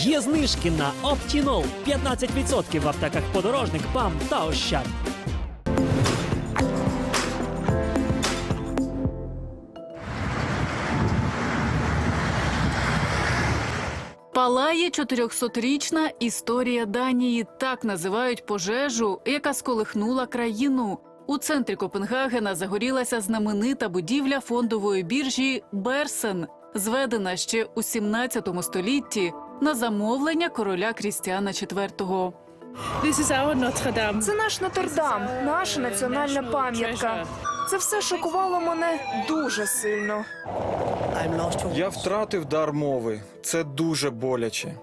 Є знижки на Оптінол 15% в аптеках подорожник, ПАМ та Ощад. Палає 400-річна історія Данії. Так називають пожежу, яка сколихнула країну. У центрі Копенгагена загорілася знаменита будівля фондової біржі Берсен, зведена ще у 17 столітті на замовлення короля Крістіана IV. Це наш Нотр-Дам, наша національна пам'ятка. Це все шокувало мене дуже сильно. Я втратив дар мови. Це дуже боляче.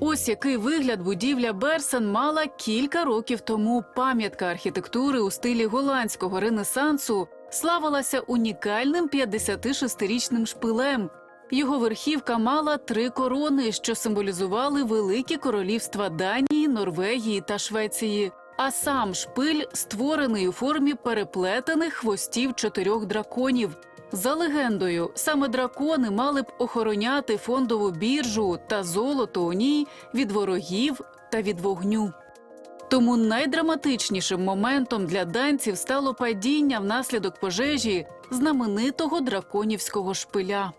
Ось який вигляд будівля Берсен мала кілька років тому. Пам'ятка архітектури у стилі голландського ренесансу славилася унікальним 56-річним шпилем. Його верхівка мала три корони, що символізували великі королівства Данії, Норвегії та Швеції. А сам шпиль створений у формі переплетених хвостів чотирьох драконів. За легендою, саме дракони мали б охороняти фондову біржу та золото у ній від ворогів та від вогню. Тому найдраматичнішим моментом для данців стало падіння внаслідок пожежі знаменитого драконівського шпиля.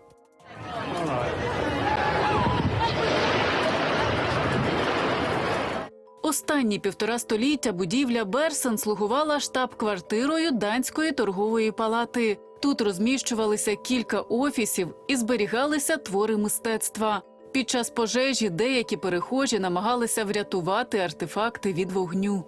Останні півтора століття будівля Берсен слугувала штаб-квартирою данської торгової палати. Тут розміщувалися кілька офісів і зберігалися твори мистецтва. Під час пожежі деякі перехожі намагалися врятувати артефакти від вогню.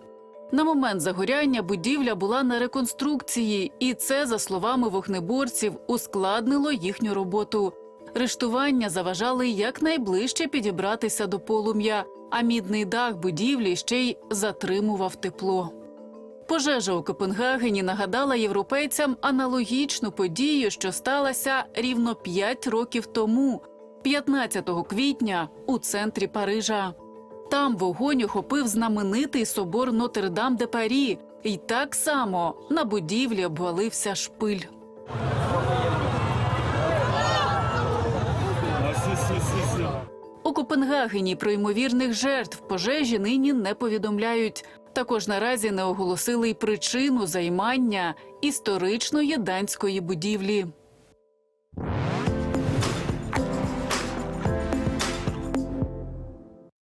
На момент загоряння будівля була на реконструкції, і це, за словами вогнеборців, ускладнило їхню роботу. Рештування заважали якнайближче підібратися до полум'я, а мідний дах будівлі ще й затримував тепло. Пожежа у Копенгагені нагадала європейцям аналогічну подію, що сталася рівно 5 років тому, 15 квітня, у центрі Парижа. Там вогонь охопив знаменитий собор Нотр-Дам де Парі, і так само на будівлі обвалився шпиль. Копенгагені про ймовірних жертв пожежі нині не повідомляють. Також наразі не оголосили й причину займання історичної данської будівлі.